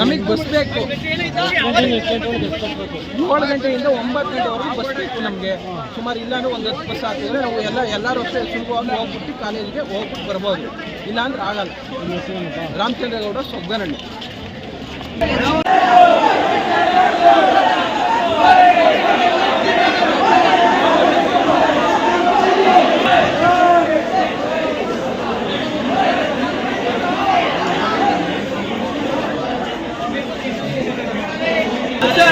ನಮಗೆ ಬಸ್ ಬೇಕು. ಏಳು ಗಂಟೆಯಿಂದ ಒಂಬತ್ತು ಗಂಟೆವರೆಗೂ ಬಸ್ ಬೇಕು ನಮಗೆ. ಸುಮಾರು ಇಲ್ಲಾಂದ್ರೆ ಒಂದು ಹತ್ತು ಬಸ್ ಹಾಕಿದ್ರೆ ನಾವು ಎಲ್ಲ ಎಲ್ಲರೂ ಅಷ್ಟೇ ಸುಲಭವಾಗಿ ಹೋಗ್ಬಿಟ್ಟು ಕಾಲೇಜಿಗೆ ಹೋಗ್ಬಿಟ್ಟು ಬರ್ಬೋದು. ಇಲ್ಲಾಂದ್ರೆ ಆಗಲ್ಲ. ರಾಮಚಂದ್ರೇಗೌಡ ಸೊಗ್ಗನಹಳ್ಳಿ.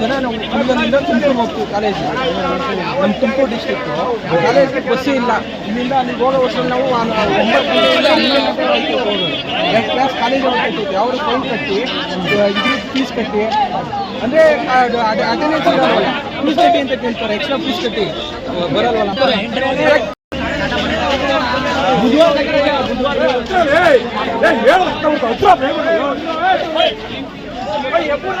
ಜನ ನಾವು ಹೋಗ್ತೀವಿ ಕಾಲೇಜ್ ನಮ್ಮ ತುಮಕೂರು ಡಿಸ್ಟ್ರಿಕ್ಟು ಕಾಲೇಜ್ಗೆ ಬಸ್ಸೇ ಇಲ್ಲ ಇಲ್ಲಿಂದ ಹೋಗೋ ವರ್ಷ ನಾವು ಒಂಬತ್ತು ಕ್ಲಾಸ್ ಕಾಲೇಜ್ ಹೋಗ್ತಿರ್ತೀವಿ ಅವರು ಫೈನ್ ಕಟ್ಟಿ ಇದು ಫೀಸ್ ಕಟ್ಟಿ ಅಂದರೆ ಇರಲ್ವಲ್ಲ ಫೀಸ್ ಅಂತ ಕೇಳ್ತಾರೆ ಎಕ್ಸ್ಟ್ರಾ ಫೀಸ್ ಕಟ್ಟಿ ಬರಲ್ವಲ್ಲ ఎప్పుడు